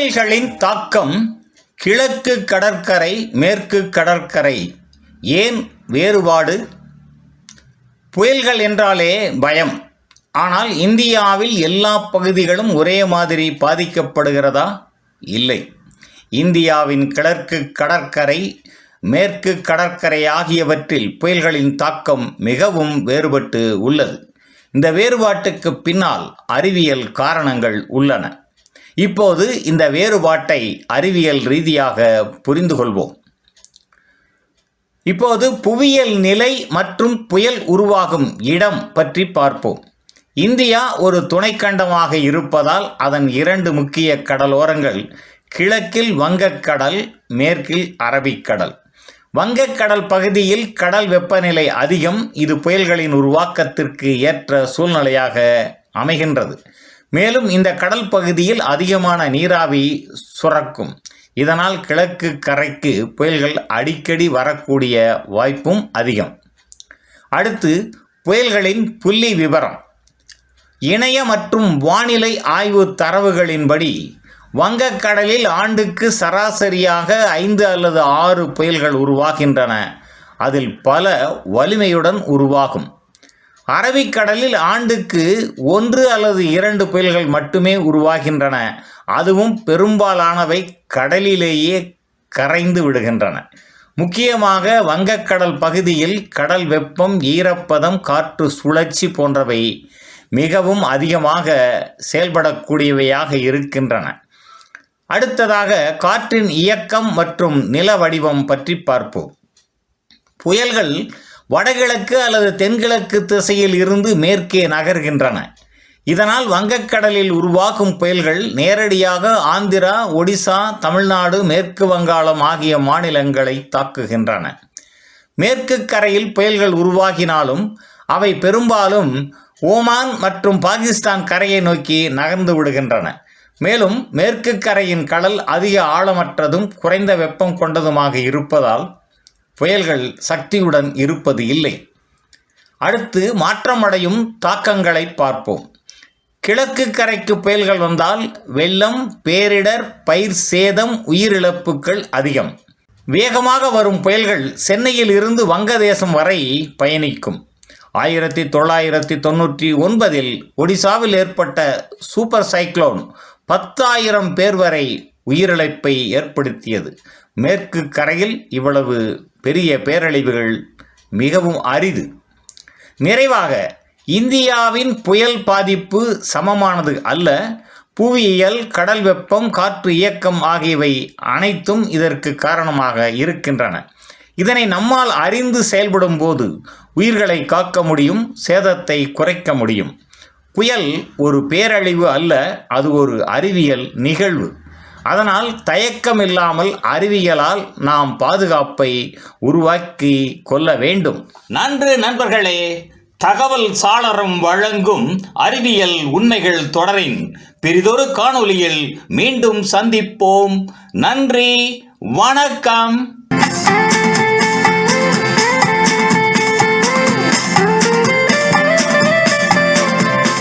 புயல்களின் தாக்கம் கிழக்கு கடற்கரை மேற்கு கடற்கரை. ஏன் வேறுபாடு? புயல்கள் என்றாலே பயம். ஆனால் இந்தியாவில் எல்லா பகுதிகளும் ஒரே மாதிரி பாதிக்கப்படுகிறதா? இல்லை. இந்தியாவின் கிழக்கு கடற்கரை மேற்கு கடற்கரை ஆகியவற்றில் புயல்களின் தாக்கம் மிகவும் வேறுபட்டு உள்ளது. இந்த வேறுபாட்டுக்கு பின்னால் அறிவியல் காரணங்கள் உள்ளன. இப்போது இந்த வேறுபாட்டை அறிவியல் ரீதியாக புரிந்து கொள்வோம். இப்போது புவியியல் நிலை மற்றும் புயல் உருவாகும் இடம் பற்றி பார்ப்போம். இந்தியா ஒரு துணைக்கண்டமாக இருப்பதால் அதன் இரண்டு முக்கிய கடலோரங்கள் கிழக்கில் வங்கக்கடல் மேற்கில் அரபிக்கடல். வங்கக்கடல் பகுதியில் கடல் வெப்பநிலை அதிகம் இது புயல்களின் உருவாக்கத்திற்கு ஏற்ற சூழ்நிலையாக அமைகின்றது. மேலும் இந்த கடல் பகுதியில் அதிகமான நீராவி சுரக்கும். இதனால் கிழக்கு கரைக்கு புயல்கள் அடிக்கடி வரக்கூடிய வாய்ப்பும் அதிகம். அடுத்து புயல்களின் புள்ளி விவரம். இணைய மற்றும் வானிலை ஆய்வு தரவுகளின்படி வங்கக்கடலில் ஆண்டுக்கு சராசரியாக ஐந்து அல்லது ஆறு புயல்கள் உருவாகின்றன. அதில் பல வலிமையுடன் உருவாகும். அரபிக்கடலில் ஆண்டுக்கு ஒன்று அல்லது இரண்டு புயல்கள் மட்டுமே உருவாகின்றன. அதுவும் பெரும்பாலானவை கடலிலேயே கரைந்து விடுகின்றன. முக்கியமாக வங்கக்கடல் பகுதியில் கடல் வெப்பம் ஈரப்பதம் காற்று சுழற்சி போன்றவை மிகவும் அதிகமாக செயல்படக்கூடியவையாக இருக்கின்றன. அடுத்ததாக காற்றின் இயக்கம் மற்றும் நில வடிவம் பற்றி பார்ப்போம். புயல்கள் வடகிழக்கு அல்லது தென்கிழக்கு திசையில் இருந்து மேற்கே நகர்கின்றன. இதனால் வங்கக்கடலில் உருவாகும் புயல்கள் நேரடியாக ஆந்திரா ஒடிசா தமிழ்நாடு மேற்கு வங்காளம் ஆகிய மாநிலங்களை தாக்குகின்றன. மேற்கு கரையில் புயல்கள் உருவாகினாலும் அவை பெரும்பாலும் ஓமான் மற்றும் பாகிஸ்தான் கரையை நோக்கி நகர்ந்து விடுகின்றன. மேலும் மேற்கு கரையின் கடல் அதிக ஆழமற்றதும் குறைந்த வெப்பம் கொண்டதுமாக இருப்பதால் புயல்கள் சக்தியுடன் இருப்பது இல்லை. அடுத்து மாற்றமடையும் தாக்கங்களை பார்ப்போம். கிழக்கு கரைக்கு புயல்கள் வந்தால் வெள்ளம் பேரிடர் பயிர் சேதம் உயிரிழப்புகள் அதிகம். வேகமாக வரும் புயல்கள் சென்னையில் இருந்து வங்கதேசம் வரை பயணிக்கும். ஆயிரத்தி தொள்ளாயிரத்தி தொண்ணூற்றி ஒன்பதில் ஒடிசாவில் ஏற்பட்ட சூப்பர் சைக்ளோன் பத்தாயிரம் பேர் வரை உயிரிழப்பை ஏற்படுத்தியது. மேற்கு கரையில் இவ்வளவு பெரிய பேரழிவுகள் மிகவும் அரிது. நிறைவாக இந்தியாவின் புயல் பாதிப்பு சமமானது அல்ல. புவியியல் கடல் வெப்பம் காற்று இயக்கம் ஆகியவை அனைத்தும் இதற்கு காரணமாக இருக்கின்றன. இதனை நம்மால் அறிந்து செயல்படும் போது உயிர்களை காக்க முடியும் சேதத்தை குறைக்க முடியும். புயல் ஒரு பேரழிவு அல்ல அது ஒரு அறிவியல் நிகழ்வு. அதனால் தயக்கம் இல்லாமல் அறிவியலால் நாம் பாதுகாப்பை உருவாக்கி கொள்ள வேண்டும். நன்று நண்பர்களே. தகவல் சாளரம் வழங்கும் அறிவியல் உண்மைகள் தொடரின் பெரிதொரு காணொளியில் மீண்டும் சந்திப்போம். நன்றி. வணக்கம்.